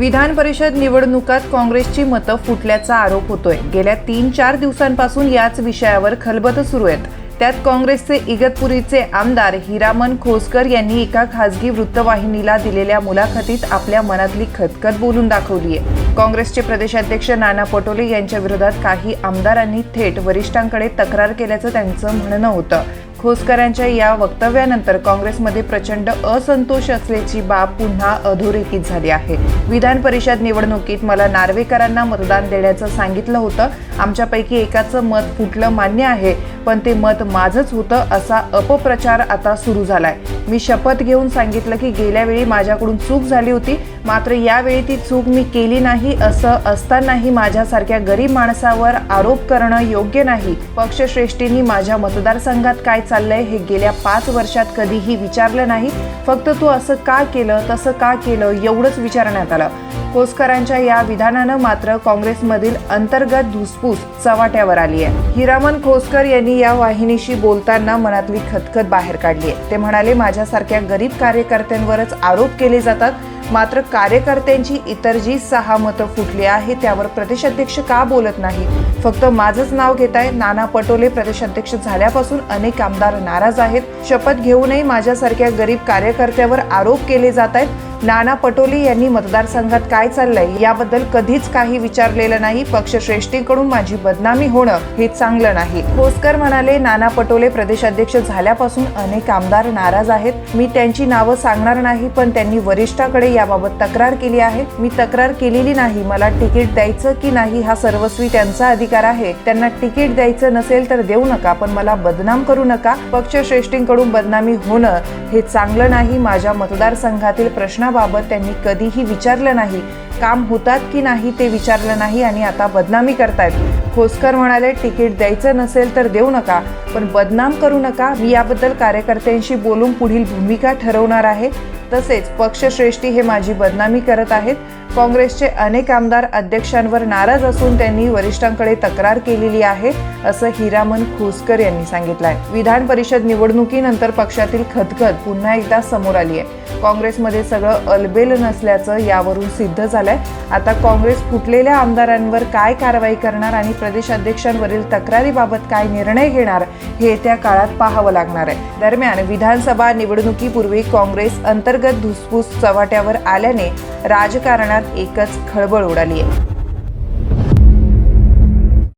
विधान परिषद निवडणुकात काँग्रेसची मतं फुटल्याचा आरोप होतोय. गेल्या तीन चार दिवसांपासून याच विषयावर खलबत सुरू आहेत. त्यात काँग्रेसचे इगतपुरीचे आमदार हिरामन खोसकर यांनी एका खासगी वृत्तवाहिनीला दिलेल्या मुलाखतीत आपल्या मनातली खतखत बोलून दाखवली आहे काँग्रेसचे प्रदेशाध्यक्ष नाना पटोले यांच्या विरोधात काही आमदारांनी थेट वरिष्ठांकडे तक्रार केल्याचं त्यांचं म्हणणं होतं. खोसकरांच्या या वक्तव्यानंतर काँग्रेसमध्ये प्रचंड असंतोष असल्याची बाब पुन्हा अधोरेखित झाली आहे. विधान परिषद निवडणुकीत मला नार्वेकरांना मतदान देण्याचं सांगितलं होतं. आमच्यापैकी एकाचं मत फुटलं मान्य आहे. पण ते मत माझंच होतं असा अपप्रचार आता सुरू झालाय. मी शपथ घेऊन सांगितलं की गेल्या वेळी माझ्याकडून चूक झाली होती. मात्र यावेळी ती चूक मी केली नाही असं असतानाही माझ्यासारख्या गरीब माणसावर आरोप करणं योग्य नाही. पक्षश्रेष्ठींनी माझ्या मतदारसंघात काय चाललंय हे गेल्या पाच वर्षात कधीही विचारलं नाही. फक्त तू असं का केलं तसं का केलं एवढंच विचारण्यात आलं. कोसकरांच्या या विधानानं मात्र काँग्रेसमधील अंतर्गत धुसफूस चव्हाट्यावर आली आहे हिरामन खोसकर यांनी या वाहिनीशी बोलताना मनातली खतखत बाहेर काढली आहे. ते म्हणाले माझ्यासारख्या गरीब कार्यकर्त्यांवरच आरोप केले जातात. मात्र कार्यकर्त्यांची इतर जी सहा मतं फुटली आहे त्यावर प्रदेशाध्यक्ष का बोलत नाही? फक्त माझंच नाव घेताय नाना पटोले प्रदेशाध्यक्ष झाल्यापासून अनेक आमदार नाराज आहेत. शपथ घेऊनही माझ्यासारख्या गरीब कार्यकर्त्यावर आरोप केले जात आहेत. नाना पटोले यांनी मतदारसंघात काय चाललंय याबद्दल कधीच काही विचारलेलं नाही. पक्षश्रेष्ठीकडून माझी बदनामी होणं हे चांगलं नाही. खोसकर म्हणाले नाना पटोले प्रदेशाध्यक्ष झाल्यापासून अनेक आमदार नाराज आहेत. मी त्यांची नावं सांगणार नाही पण त्यांनी वरिष्ठाकडे याबाबत तक्रार केली आहे. मी तक्रार केलेली नाही. मला तिकीट द्यायचं की नाही हा सर्वस्वी त्यांचा अधिकार आहे. त्यांना तिकीट द्यायचं नसेल तर देऊ नका पण मला बदनाम करू नका. पक्षश्रेष्ठींकडून बदनामी होणं हे चांगलं नाही. माझ्या मतदारसंघातील प्रश्न करण्याबाबत त्यांनी कधीही विचारलं नाही. काम होतात की नाही ते विचारलं नाही आणि आता बदनामी करतायत. खोसकर म्हणाले तिकीट द्यायचं नसेल तर देऊ नका पण बदनाम करू नका. मी याबद्दल कार्यकर्त्यांशी बोलून पुढील भूमिका ठरवणार आहे. तसेच पक्षश्रेष्ठी हे माझी बदनामी करत आहेत. काँग्रेसचे अनेक आमदार अध्यक्षांवर नाराज असून त्यांनी वरिष्ठांकडे तक्रार केलेली आहे असं हिरामन खुसकर यांनी सांगितलं आहे विधान परिषद निवडणुकीनंतर पक्षातील खदखद पुन्हा एकदा समोर आली आहे काँग्रेसमध्ये सगळं अलबेल नसल्याचं यावरून सिद्ध झालंय. आता काँग्रेस फुटलेल्या आमदारांवर काय कारवाई करणार आणि प्रदेशाध्यक्षांवरील तक्रारीबाबत काय निर्णय घेणार हे येत्या काळात पाहावं लागणार आहे. दरम्यान विधानसभा निवडणुकीपूर्वी काँग्रेस अंतर्गत धुसफूस चव्हाट्यावर आल्याने राजकारणात एकच खळबळ उडाली आहे.